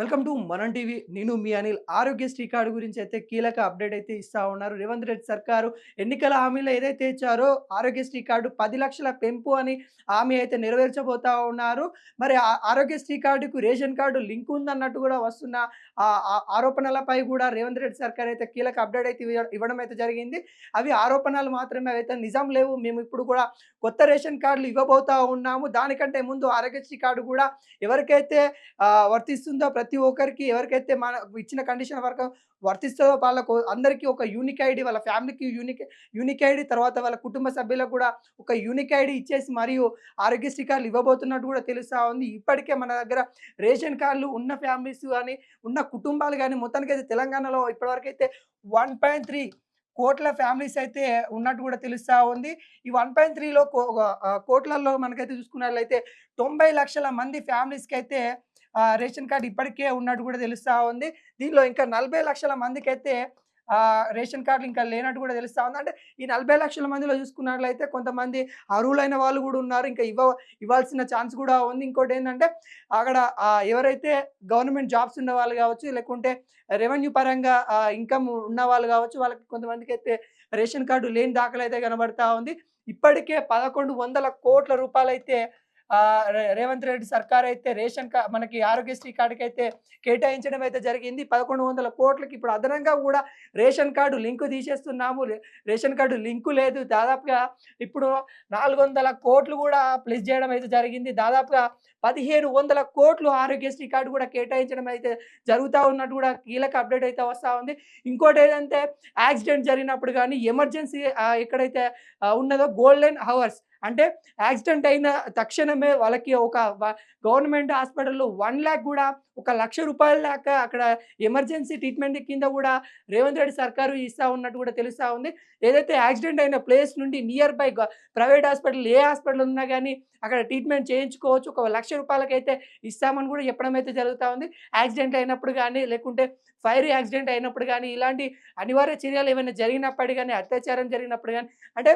Welcome to Manam TV. నేను మీ Anil. Aarogyasri card గురించి అయితే కీలక అప్డేట్ అయితే ఇస్తా ఉన్నారు. రేవంత్ రెడ్డి సర్కారు ఎన్నికల హామీలో ఏదైతే ఇచ్చారో ఆరోగ్యశ్రీ కార్డు పది లక్షల పెంపు అని హామీ అయితే నెరవేర్చబోతా ఉన్నారు. మరి ఆ ఆరోగ్యశ్రీ కార్డుకు రేషన్ కార్డు లింక్ ఉందన్నట్టు కూడా వస్తున్న ఆ ఆరోపణలపై కూడా రేవంత్ రెడ్డి సర్కార్ అయితే కీలక అప్డేట్ అయితే ఇవ్వడం అయితే జరిగింది. అవి ఆరోపణలు మాత్రమే అయితే నిజం లేవు. మేము ఇప్పుడు కూడా కొత్త రేషన్ కార్డులు ఇవ్వబోతా ఉన్నాము. దానికంటే ముందు ఆరోగ్యశ్రీ కార్డు కూడా ఎవరికైతే వర్తిస్తుందో ప్రతి ఒక్కరికి ఎవరికైతే మన ఇచ్చిన కండిషన్ వరకు వర్తిస్తుందో వాళ్ళకు అందరికీ ఒక యూనిక్ ఐడి వాళ్ళ ఫ్యామిలీకి యూనిక్ యూనిక్ ఐడి తర్వాత వాళ్ళ కుటుంబ సభ్యులకు కూడా ఒక యూనిక్ ఐడి ఇచ్చేసి మరియు ఆరోగ్యశ్రీ కార్డులు ఇవ్వబోతున్నట్టు కూడా తెలుస్తూ ఉంది. ఇప్పటికే మన దగ్గర రేషన్ కార్డులు ఉన్న ఫ్యామిలీస్ కానీ ఉన్న కుటుంబాలు కానీ మొత్తానికైతే తెలంగాణలో ఇప్పటివరకు అయితే వన్ పాయింట్ త్రీ కోట్ల ఫ్యామిలీస్ అయితే ఉన్నట్టు కూడా తెలుస్తూ ఉంది. ఈ వన్ పాయింట్ త్రీలో కోట్లలో మనకైతే చూసుకున్నట్లయితే తొంభై లక్షల మంది ఫ్యామిలీస్కి అయితే రేషన్ కార్డు ఇప్పటికే ఉన్నట్టు కూడా తెలుస్తూ ఉంది. దీనిలో ఇంకా నలభై లక్షల మందికి అయితే రేషన్ కార్డులు ఇంకా లేనట్టు కూడా తెలుస్తూ ఉంది. అంటే ఈ నలభై లక్షల మందిలో చూసుకున్నట్లయితే కొంతమంది అర్హులైన వాళ్ళు కూడా ఉన్నారు. ఇంకా ఇవ్వ ఇవ్వాల్సిన ఛాన్స్ కూడా ఉంది. ఇంకోటి ఏంటంటే అక్కడ ఎవరైతే గవర్నమెంట్ జాబ్స్ ఉన్న వాళ్ళు కావచ్చు లేకుంటే రెవెన్యూ పరంగా ఇన్కమ్ ఉన్న వాళ్ళు కావచ్చు వాళ్ళకి కొంతమందికి అయితే రేషన్ కార్డు లేని దాఖలు అయితే కనబడతా ఉంది. ఇప్పటికే పదకొండు వందల కోట్ల రూపాయలు అయితే రేవంత్ రెడ్డి సర్కార్ అయితే రేషన్ కార్డ్ మనకి ఆరోగ్యశ్రీ కార్డుకి అయితే కేటాయించడం అయితే జరిగింది. పదకొండు వందల కోట్లకి ఇప్పుడు అదనంగా కూడా రేషన్ కార్డు లింకు తీసేస్తున్నాము. రేషన్ కార్డు లింకు లేదు. దాదాపుగా ఇప్పుడు నాలుగు వందల కోట్లు కూడా ప్లస్ చేయడం అయితే జరిగింది. దాదాపుగా పదిహేను వందల కోట్లు ఆరోగ్యశ్రీ కార్డు కూడా కేటాయించడం అయితే జరుగుతూ ఉన్నట్టు కూడా కీలక అప్డేట్ అయితే వస్తూ ఉంది. ఇంకోటి ఏంటంటే యాక్సిడెంట్ జరిగినప్పుడు కానీ ఎమర్జెన్సీ ఎక్కడైతే ఉన్నదో గోల్డెన్ హవర్స్ అంటే యాక్సిడెంట్ అయిన తక్షణమే వాళ్ళకి ఒక గవర్నమెంట్ హాస్పిటల్లో వన్ ల్యాక్ కూడా ఒక లక్ష రూపాయల దాకా అక్కడ ఎమర్జెన్సీ ట్రీట్మెంట్ కింద కూడా రేవంత్ రెడ్డి సర్కారు ఇస్తా ఉన్నట్టు కూడా తెలుస్తూ ఉంది. ఏదైతే యాక్సిడెంట్ అయిన ప్లేస్ నుండి నియర్ బై ప్రైవేట్ హాస్పిటల్ ఏ హాస్పిటల్ ఉన్నా కానీ అక్కడ ట్రీట్మెంట్ చేయించుకోవచ్చు. ఒక లక్ష రూపాయలకైతే ఇస్తామని కూడా చెప్పడం అయితే జరుగుతూ ఉంది. యాక్సిడెంట్ అయినప్పుడు కానీ లేకుంటే ఫైర్ యాక్సిడెంట్ అయినప్పుడు కానీ ఇలాంటి అనివార్య చర్యలు ఏమైనా జరిగినప్పుడు కానీ అత్యాచారం జరిగినప్పుడు కానీ అంటే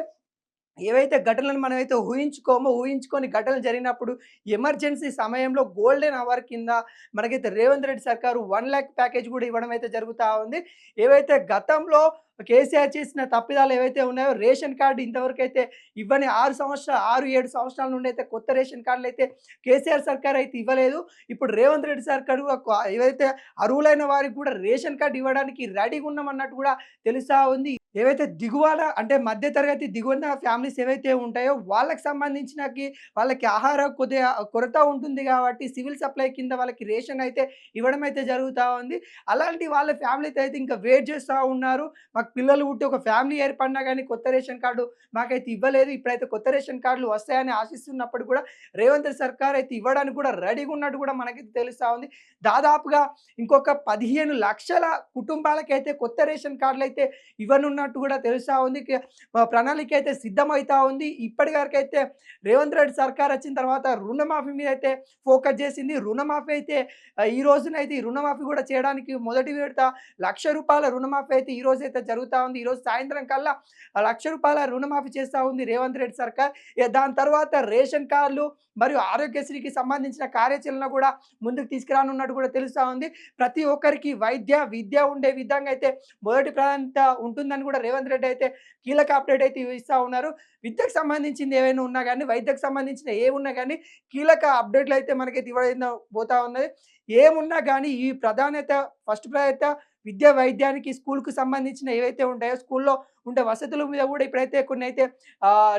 ఏవైతే ఘటనలు మనమైతే ఊహించుకోమో ఊహించుకొని ఘటనలు జరిగినప్పుడు ఎమర్జెన్సీ సమయంలో గోల్డెన్ అవర్ కింద మనకైతే రేవంత్ రెడ్డి సర్కారు వన్ ల్యాక్ ప్యాకేజ్ కూడా ఇవ్వడం అయితే జరుగుతూ ఉంది. ఏవైతే గతంలో కేసీఆర్ చేసిన తప్పిదాలు ఏవైతే ఉన్నాయో రేషన్ కార్డు ఇంతవరకు అయితే ఇవ్వని ఆరు సంవత్సరాలు ఆరు ఏడు సంవత్సరాల నుండి అయితే కొత్త రేషన్ కార్డులు అయితే కేసీఆర్ సర్కార్ అయితే ఇవ్వలేదు. ఇప్పుడు రేవంత్ రెడ్డి సర్కారు ఏవైతే అర్హులైన వారికి కూడా రేషన్ కార్డు ఇవ్వడానికి రెడీగా ఉన్నామన్నట్టు కూడా తెలుస్తూ ఉంది. ఏవైతే దిగువన అంటే మధ్య తరగతి దిగువన ఫ్యామిలీస్ ఏవైతే ఉంటాయో వాళ్ళకి సంబంధించినకి వాళ్ళకి ఆహార కొద్దిగా కొరత ఉంటుంది కాబట్టి సివిల్ సప్లై కింద వాళ్ళకి రేషన్ అయితే ఇవ్వడం అయితే జరుగుతూ ఉంది. అలాంటి వాళ్ళ ఫ్యామిలీతో అయితే ఇంకా వెయిట్ చేస్తూ ఉన్నారు. మాకు పిల్లలు పుట్టి ఒక ఫ్యామిలీ ఏర్పడినా కానీ కొత్త రేషన్ కార్డు మాకైతే ఇవ్వలేదు. ఇప్పుడైతే కొత్త రేషన్ కార్డులు వస్తాయని ఆశిస్తున్నప్పుడు కూడా రేవంత్ సర్కార్ అయితే ఇవ్వడానికి కూడా రెడీగా ఉన్నట్టు కూడా మనకి తెలుస్తూ ఉంది. దాదాపుగా ఇంకొక పదిహేను లక్షల కుటుంబాలకైతే కొత్త రేషన్ కార్డులు అయితే ఇవ్వనున్నట్టు కూడా తెలుస్తూ ఉంది. ప్రణాళిక అయితే సిద్ధమవుతా ఉంది. ఇప్పటి రేవంత్ రెడ్డి సర్కార్ వచ్చిన తర్వాత రుణమాఫీ మీద అయితే ఫోకస్ చేసింది. రుణమాఫీ అయితే ఈ రోజునైతే ఈ రుణమాఫీ కూడా చేయడానికి మొదటి విడత లక్ష రూపాయల రుణమాఫీ అయితే ఈ రోజు అయితే జరుగుతూ ఉంది. ఈ రోజు సాయంత్రం కల్లా లక్ష రూపాయల రుణమాఫీ చేస్తూ ఉంది రేవంత్ రెడ్డి సర్కార్. దాని తర్వాత రేషన్ కార్డులు మరియు ఆరోగ్యశ్రీకి సంబంధించిన కార్యాచరణ కూడా ముందుకు తీసుకురానున్నట్టు కూడా తెలుస్తూ ఉంది. ప్రతి ఒక్కరికి వైద్య విద్య ఉండే విధంగా అయితే మొదటి ప్రాధాన్యత ఉంటుందని కూడా రేవంత్ రెడ్డి అయితే కీలక అప్డేట్ అయితే ఇస్తూ ఉన్నారు. విద్యకు సంబంధించింది ఏమైనా ఉన్నా కానీ వైద్యకు సంబంధించిన ఏమున్నా కానీ కీలక అప్డేట్లు అయితే మనకైతే ఇవ్వడం పోతా ఉన్నది. ఏమున్నా కానీ ఈ ప్రాధాన్యత ఫస్ట్ ప్రాధాన్యత విద్య వైద్యానికి స్కూల్కు సంబంధించిన ఏవైతే ఉంటాయో స్కూల్లో ఉండే వసతుల మీద కూడా ఇప్పుడైతే కొన్ని అయితే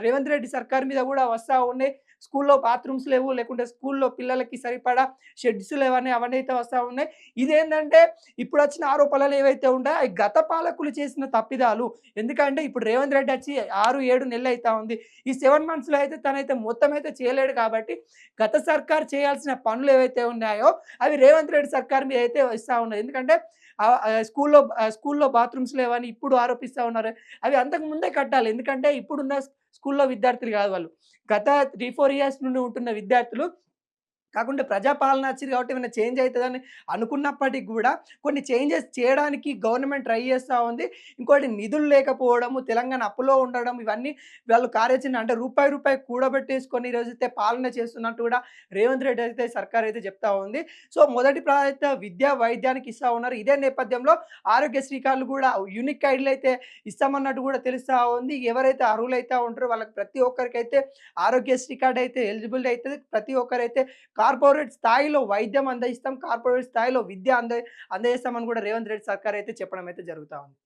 రేవంత్ రెడ్డి సర్కార్ మీద కూడా వస్తూ ఉన్నాయి. స్కూల్లో బాత్రూమ్స్ లేవు లేకుంటే స్కూల్లో పిల్లలకి సరిపడా షెడ్స్ లేవని అవన్నీ అయితే వస్తూ ఉన్నాయి. ఇదేంటంటే ఇప్పుడు వచ్చిన ఆరోపణలు ఏవైతే ఉన్నాయో అవి గత పాలకులు చేసిన తప్పిదాలు. ఎందుకంటే ఇప్పుడు రేవంత్ రెడ్డి వచ్చి ఆరు ఏడు నెలలు అవుతా ఉంది. ఈ సెవెన్ మంత్స్లో అయితే తనైతే మొత్తం అయితే చేయలేడు కాబట్టి గత సర్కార్ చేయాల్సిన పనులు ఏవైతే ఉన్నాయో అవి రేవంత్ రెడ్డి సర్కార్ మీద అయితే ఇస్తూ ఉన్నది ఎందుకంటే స్కూల్లో స్కూల్లో బాత్రూమ్స్ లేవని ఇప్పుడు ఆరోపిస్తూ ఉన్నారు. అవి అంతకు ముందే కట్టాలి. ఎందుకంటే ఇప్పుడున్న స్కూల్లో విద్యార్థులు కాదు వాళ్ళు. గత త్రీ ఫోర్ ఇయర్స్ నుండి ఉంటున్న విద్యార్థులు కాకుండా ప్రజాపాలన వచ్చింది కాబట్టి ఏమైనా చేంజ్ అవుతుందని అనుకున్నప్పటికి కూడా కొన్ని చేంజెస్ చేయడానికి గవర్నమెంట్ ట్రై చేస్తూ ఉంది. ఇంకోటి నిధులు లేకపోవడము తెలంగాణ అప్పులో ఉండడం ఇవన్నీ వాళ్ళు కార్యాచరణ అంటే రూపాయి రూపాయి కూడబెట్టేసుకొని ఈరోజు అయితే పాలన చేస్తున్నట్టు కూడా రేవంత్ రెడ్డి అయితే సర్కార్ అయితే చెప్తా ఉంది. సో మొదటి ప్రాధాన్యత విద్యా వైద్యానికి ఇస్తా ఉన్నారు. ఇదే నేపథ్యంలో ఆరోగ్యశ్రీ కార్డులు కూడా యూనిక్ ఐడీలు అయితే ఇస్తామన్నట్టు కూడా తెలుస్తూ ఉంది. ఎవరైతే అర్హులైతే ఉంటారో వాళ్ళకి ప్రతి ఒక్కరికైతే ఆరోగ్యశ్రీ కార్డు అయితే ఎలిజిబిలిటీ అవుతుంది. ప్రతి ఒక్కరైతే కార్పొరేట్ స్థాయిలో వైద్యం అందజేస్తాం కార్పొరేట్ స్థాయిలో విద్య అంద అందజేస్తామని కూడా రేవంత్ రెడ్డి సర్కార్ అయితే చెప్పడం అయితే జరుగుతూ ఉంది.